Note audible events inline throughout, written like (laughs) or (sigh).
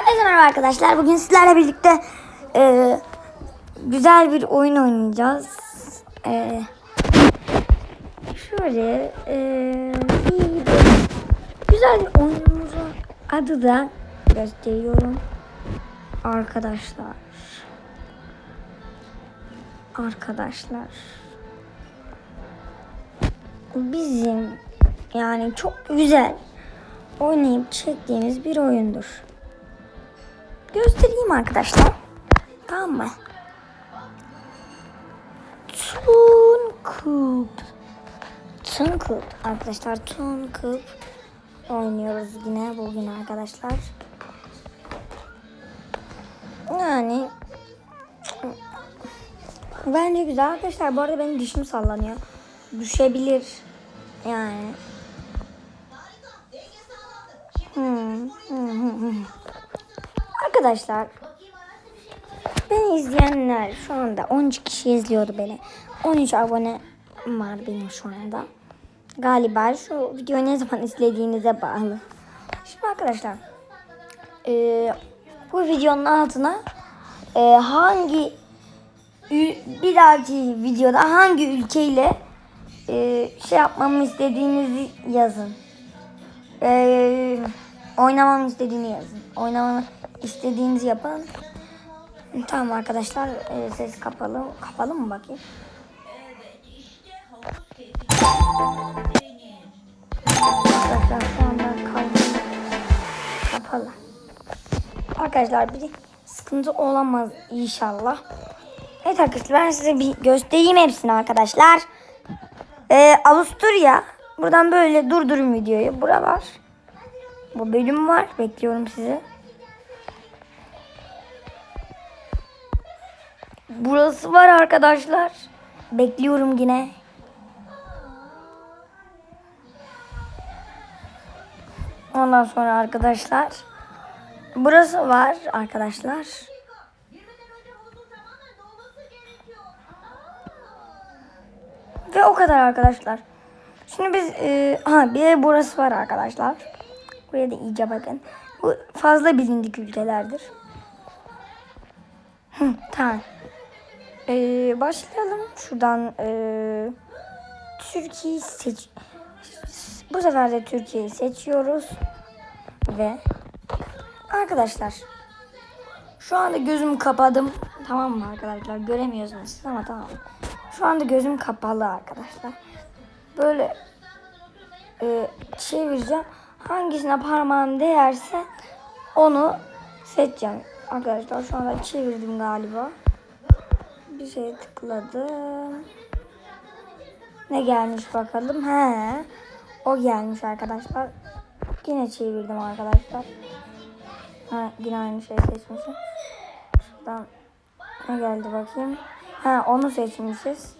Herkese merhaba arkadaşlar. Bugün sizlerle birlikte e, güzel bir oyun oynayacağız. E, şöyle e, bir, güzel bir oyunumuzu adı da gösteriyorum. Arkadaşlar. Arkadaşlar. Bizim yani çok güzel oynayıp çektiğimiz bir oyundur. Göstereyim arkadaşlar. Tamam mı? Tunkup. Tunkup. Arkadaşlar Tunkup oynuyoruz yine bugün arkadaşlar. Yani bence güzel arkadaşlar. Bu arada benim dişim sallanıyor. Düşebilir. Yani. Hmm, hmm. Arkadaşlar beni izleyenler şu anda 13 kişi izliyordu beni. 13 abone var benim şu anda. Galiba şu videoyu ne zaman izlediğinize bağlı. Şimdi arkadaşlar e, bu videonun altına e, hangi bir dahaki videoda hangi ülkeyle e, şey yapmamı istediğinizi yazın. Ee, oynamamı istediğini yazın. Oynamamı istediğinizi yapın. Tamam arkadaşlar ee, ses kapalı. Kapalı mı bakayım? Arkadaşlar şu anda. Kapalı. Arkadaşlar bir sıkıntı olamaz inşallah. Evet arkadaşlar ben size bir göstereyim hepsini arkadaşlar. Ee, Avusturya. Buradan böyle durdurun videoyu. Bura var. Bu bölüm var. Bekliyorum sizi. Burası var arkadaşlar. Bekliyorum yine. Ondan sonra arkadaşlar. Burası var arkadaşlar. Ve o kadar arkadaşlar. Şimdi biz e, ha bir de burası var arkadaşlar. Buraya da iyice bakın. Bu fazla bilindik ülkelerdir. Hı, tamam. E, başlayalım. Şuradan e, Türkiye'yi seç. Bu sefer de Türkiye'yi seçiyoruz. Ve arkadaşlar şu anda gözümü kapadım. Tamam mı arkadaşlar? Göremiyorsunuz siz ama tamam. Şu anda gözüm kapalı arkadaşlar. Böyle e, çevireceğim. Hangisine parmağım değerse onu seçeceğim. Arkadaşlar şu anda çevirdim galiba. Bir şey tıkladım. Ne gelmiş bakalım. He. O gelmiş arkadaşlar. Yine çevirdim arkadaşlar. Ha, yine aynı şey seçmişim. Şuradan ne geldi bakayım. Ha onu seçmişiz.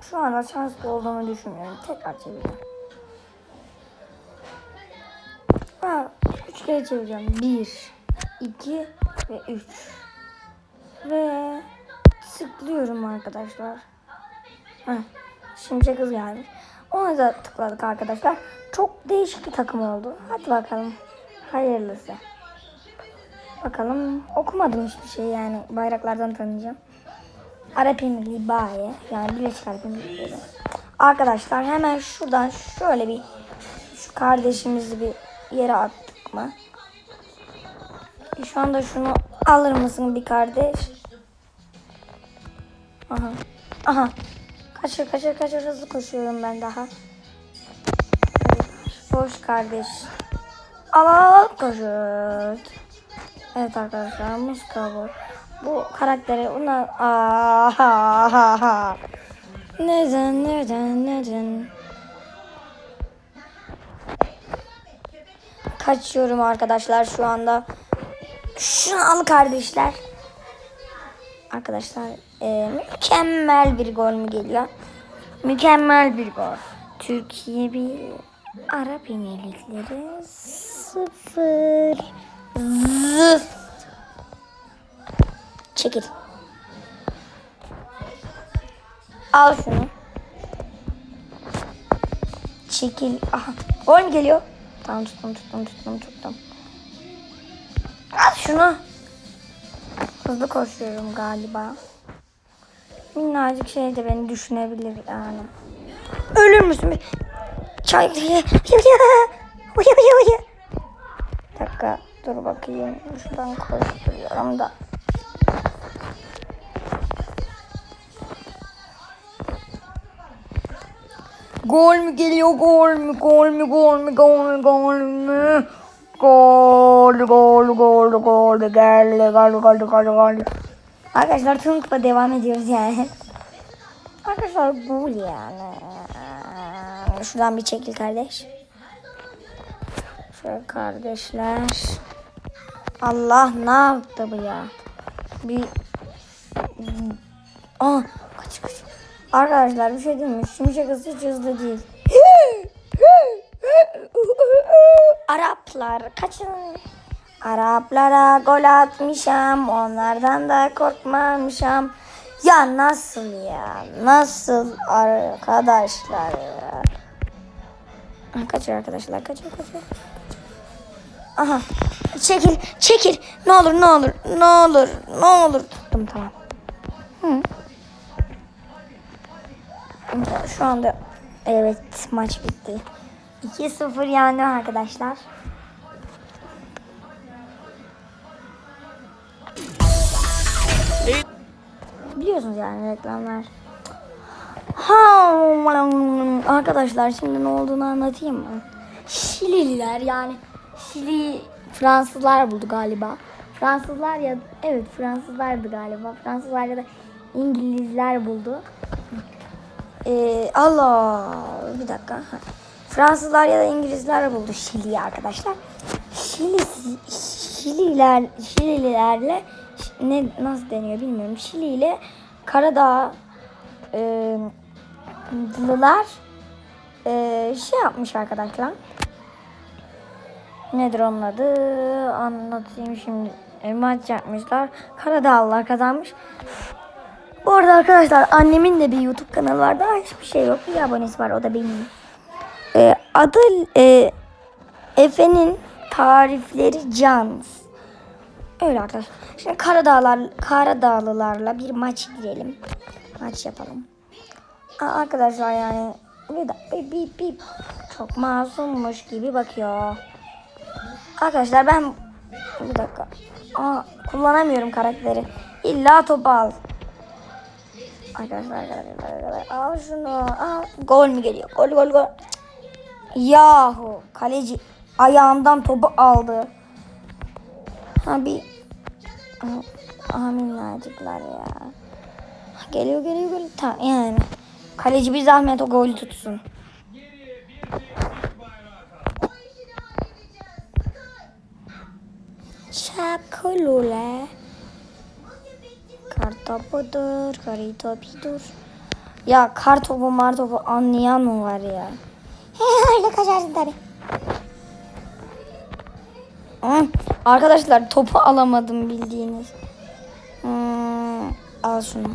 Şu anda şanslı olduğumu düşünmüyorum. Tekrar çevireceğim. Ha, üç kere çevireceğim. Bir, iki ve üç. Ve tıklıyorum arkadaşlar. Heh, şimşek hız gelmiş. Ona da tıkladık arkadaşlar. Çok değişik bir takım oldu. Hadi bakalım. Hayırlısı. Bakalım okumadım hiçbir şey yani bayraklardan tanıyacağım. Arap Emirliği Baye yani Birleşik Arap. Arkadaşlar hemen şuradan şöyle bir şu kardeşimizi bir yere attık mı? Şu anda şunu alır mısın bir kardeş? Aha. Aha. Kaçır kaçır kaçır hızlı koşuyorum ben daha. Boş kardeş. Al al koşur. Evet arkadaşlar muska bu. Karakteri ona Aa, neden neden neden Kaçıyorum arkadaşlar şu anda. Şunu al kardeşler. Arkadaşlar e, mükemmel bir gol mü geliyor? Mükemmel bir gol. Türkiye bir Arap Emirlikleri sıfır. Zıf. Çekil. Al şunu. Çekil. Aha. Gol mü geliyor? Tamam tuttum tuttum tuttum tuttum. Al şunu. Hızlı koşuyorum galiba. Minnacık şey de beni düşünebilir yani. Ölür müsün? Çay. Bir dakika dur bakayım. Şuradan koşturuyorum da. Gol mü geliyor? Gol mü? Gol mü? Gol mü? Gol mü? Gol mü? Gol, gol, gol, gol, gel, gol, gol, gol, gol. Arkadaşlar tüm kupa devam ediyoruz yani. (laughs) Arkadaşlar gol yani. Şuradan bir çekil kardeş. Şöyle kardeşler. Allah ne yaptı bu ya? Bir... Aa, kaç kaç. Arkadaşlar bir şey diyeyim mi? Şimşek hızı hiç hızlı değil. Araplar kaçın. Araplara gol atmışam. Onlardan da korkmamışam. Ya nasıl ya? Nasıl arkadaşlar ya? Kaçıyor arkadaşlar. Kaçıyor kaçıyor. Aha. Çekil. Çekil. Ne olur ne olur. Ne olur. Ne olur. Tuttum tamam. Hı. Şu anda evet maç bitti. 2-0 yani arkadaşlar. Biliyorsunuz yani reklamlar. Ha, arkadaşlar şimdi ne olduğunu anlatayım mı? Şilililer yani Şili Fransızlar buldu galiba. Fransızlar ya evet Fransızlardı galiba. Fransızlar ya da İngilizler buldu. Ee, Allah bir dakika. Fransızlar ya da İngilizler buldu Şili'yi arkadaşlar. Şili Şililer Şilililerle ne nasıl deniyor bilmiyorum. Şili ile Karadağ e, e, şey yapmış arkadaşlar. Nedir onun adı? Anlatayım şimdi. E, maç yapmışlar. Karadağlılar kazanmış. Bu arada arkadaşlar annemin de bir YouTube kanalı var. Daha hiçbir şey yok. Bir abonesi var. O da benim. E, adı e, Efe'nin tarifleri Cans. Öyle arkadaşlar. Şimdi Karadağlar, Karadağlılarla bir maç girelim. Maç yapalım. Aa, arkadaşlar yani bir, da- bir, bir, çok masummuş gibi bakıyor. Arkadaşlar ben bir dakika. Aa, kullanamıyorum karakteri. İlla topu al. Arkadaşlar arkadaşlar arkadaşlar. Al şunu. Al. Gol mü geliyor? Gol gol gol. Yahu kaleci ayağımdan topu aldı. Ha bir Aha minnacıklar ya. Geliyor geliyor geliyor. Tamam yani. Kaleci bir zahmet o golü tutsun. Çakolule. Kartopudur, karitopidur. Ya kartopu martopu anlayan mı var ya? Öyle kaçarsın tabii. Hı, Arkadaşlar topu alamadım bildiğiniz. Hmm, al şunu.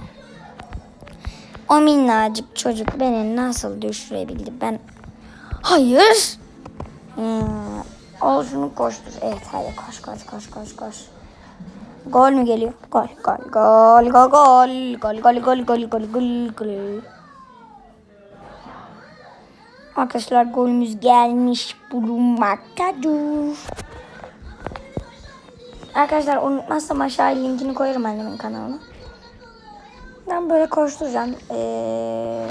O minnacık çocuk beni nasıl düşürebildi ben? Hayır. Hmm, al şunu koştur. Evet hadi koş koş koş koş koş. Gol mü geliyor? Gol gol gol gol gol gol gol gol gol gol gol gol. Arkadaşlar golümüz gelmiş bulunmaktadır. Arkadaşlar unutmazsam aşağıya linkini koyarım annemin kanalına. Ben böyle koşturacağım. Ee,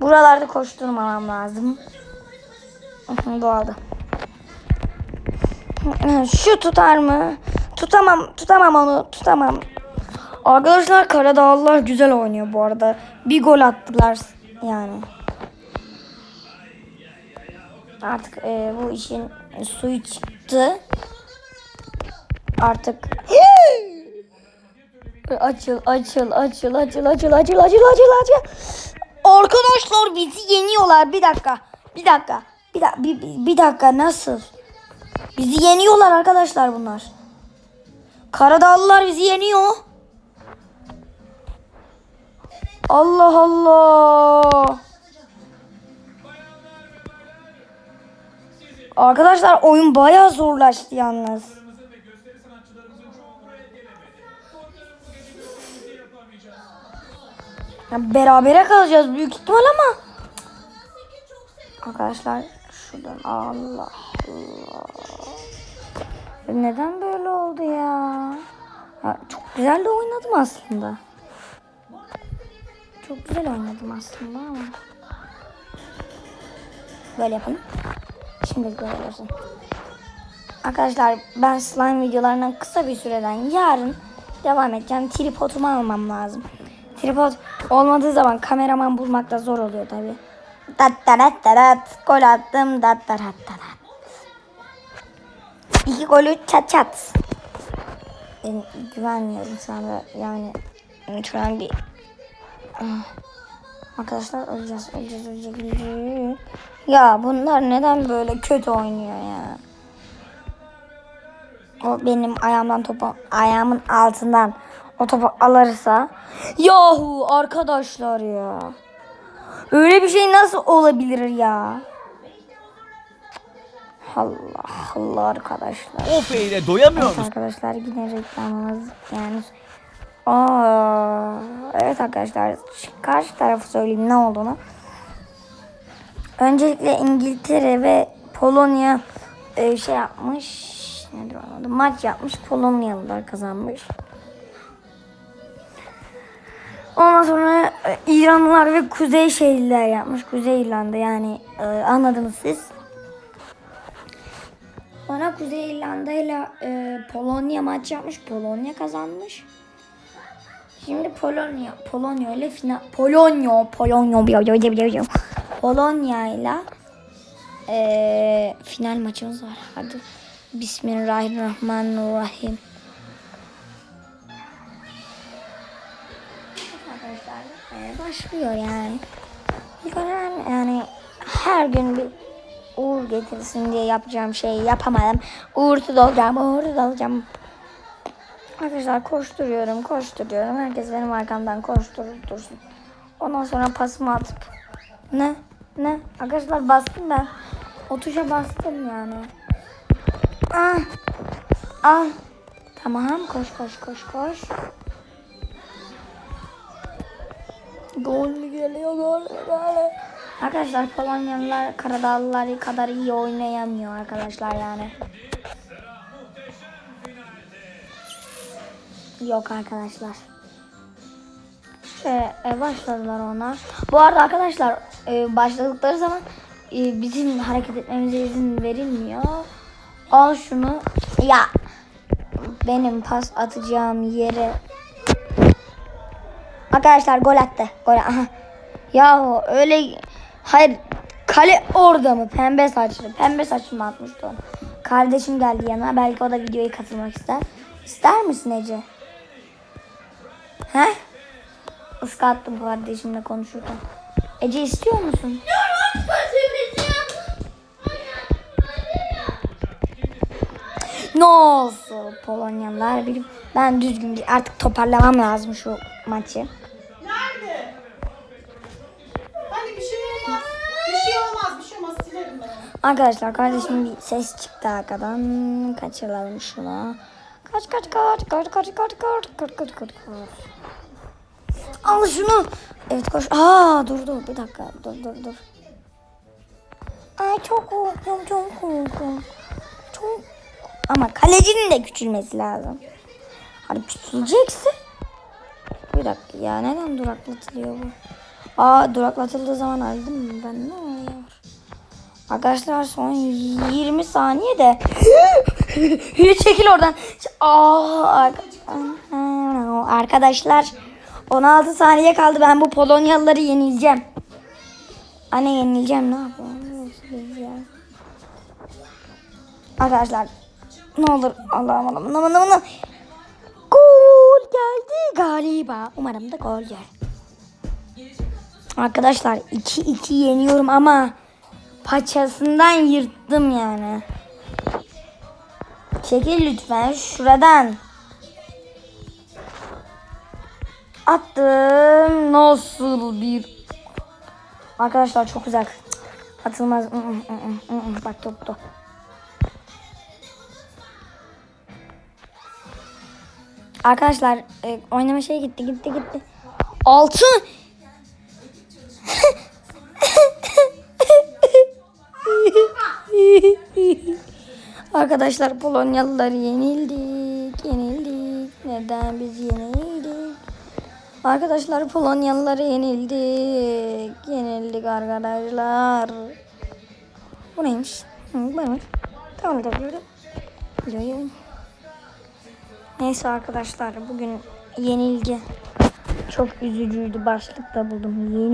buralarda koşturmamam lazım. Doğaldı. Şu tutar mı? Tutamam, tutamam onu, tutamam. Arkadaşlar Karadağlılar güzel oynuyor bu arada. Bir gol attılar yani. Artık e, bu işin suyu çıktı. Artık (gasps) açıl açıl açıl açıl açıl açıl açıl açıl açıl. Arkadaşlar bizi yeniyorlar. Bir dakika. Bir dakika. Bir, da bir, bir, bir dakika nasıl? Bizi yeniyorlar arkadaşlar bunlar. Karadağlılar bizi yeniyor. Allah Allah. Arkadaşlar oyun bayağı zorlaştı yalnız. Ya berabere kalacağız büyük ihtimal ama. Arkadaşlar şuradan Allah Allah. Neden böyle oldu ya? ya çok güzel de oynadım aslında. Çok güzel oynadım aslında ama. Böyle yapalım. Şimdi böyle olsun. Arkadaşlar ben slime videolarından kısa bir süreden yarın devam edeceğim. Tripodumu almam lazım. Tripod olmadığı zaman kameraman bulmak da zor oluyor tabi. Dat dat dat. Gol attım. Dat dat dat. İki golü çat çat. Ben güvenmiyorum sana yani şu an bir Ah. Arkadaşlar öleceğiz, öleceğiz, öleceğiz, öleceğiz. Ya bunlar neden böyle kötü oynuyor ya? O benim ayağımdan topu, ayağımın altından o topu alırsa. Yahu arkadaşlar ya. Öyle bir şey nasıl olabilir ya? Allah Allah arkadaşlar. O feyle doyamıyor Evet arkadaşlar yine reklamımız yani Aa, evet arkadaşlar karşı tarafı söyleyeyim ne olduğunu. Öncelikle İngiltere ve Polonya e, şey yapmış. Nedir adı? Maç yapmış. Polonyalılar kazanmış. Ondan sonra e, İranlılar ve Kuzey şehirler yapmış. Kuzey İrlanda yani e, anladınız siz. Sonra Kuzey İrlanda ile e, Polonya maç yapmış. Polonya kazanmış. Şimdi Polonya Polonya ile final Polonya Polonya Polonya ile e, final maçımız var. Hadi. Bismillahirrahmanirrahim. Başlıyor yani. Yani, yani her gün bir uğur getirsin diye yapacağım şeyi yapamadım. Uğursuz olacağım, uğursuz olacağım. Arkadaşlar koşturuyorum, koşturuyorum. Herkes benim arkamdan koşturur dursun. Ondan sonra pasımı atıp ne? Ne? Arkadaşlar bastım ben. O tuşa bastım yani. Ah. Ah. Tamam koş koş koş koş. Gol geliyor gol mü? Arkadaşlar Polonyalılar Karadağlılar kadar iyi oynayamıyor arkadaşlar yani. Yok arkadaşlar. Ee, e, başladılar onlar. Bu arada arkadaşlar e, başladıkları zaman e, bizim hareket etmemize izin verilmiyor. Al şunu. Ya benim pas atacağım yere Arkadaşlar gol attı. Gol aha. Yahu öyle hayır kale orada mı? Pembe saçlı. Pembe saçlı mı atmıştı onu? Kardeşim geldi yanına. Belki o da videoya katılmak ister. İster misin Ece? He? Iskattım kardeşimle konuşurken. Ece istiyor musun? Ne olsun Polonyalılar benim. Ben düzgün bir artık toparlamam lazım şu maçı. Nerede? Hani bir şey olmaz. Bir şey olmaz. Bir şey olmaz. Silerim ben onu. Arkadaşlar kardeşim bir ses çıktı arkadan. Kaçıralım şunu. Kaç kaç kaç kaç kaç kaç kaç kaç kaç kaç kaç. Al şunu. Evet koş. Aa dur dur bir dakika dur dur dur. Ay çok korkuyorum çok korkuyorum. Çok ama kalecinin de küçülmesi lazım. Hani küçülecekse. Bir dakika ya neden duraklatılıyor bu? Aa duraklatıldığı zaman öldüm mü ben ne oluyor? Arkadaşlar son 20 saniye de (laughs) çekil oradan. Aa, ar- arkadaşlar 16 saniye kaldı. Ben bu Polonyalıları yenileceğim. Anne yenileceğim ne yapıyorsunuz ya? Arkadaşlar ne olur Allah'ım Allah'ım aman aman. Gol geldi galiba. Umarım da gol yer. Arkadaşlar 2-2 yeniyorum ama paçasından yırttım yani. Çekil lütfen şuradan. Attım. Nasıl bir... Arkadaşlar çok uzak. Atılmaz. Mm, mm, mm, Bak top toptu. Arkadaşlar e, oynama şey gitti gitti gitti. Altın. (laughs) Arkadaşlar Polonyalılar yenildik. Yenildik. Neden biz yenildik? Arkadaşlar Polonyalılar yenildik. Yenildik arkadaşlar. Bu neymiş? Hı, bu neymiş? Tamam. Böyle. Neyse arkadaşlar bugün yenilgi çok üzücüydü başlıkta buldum. Yeni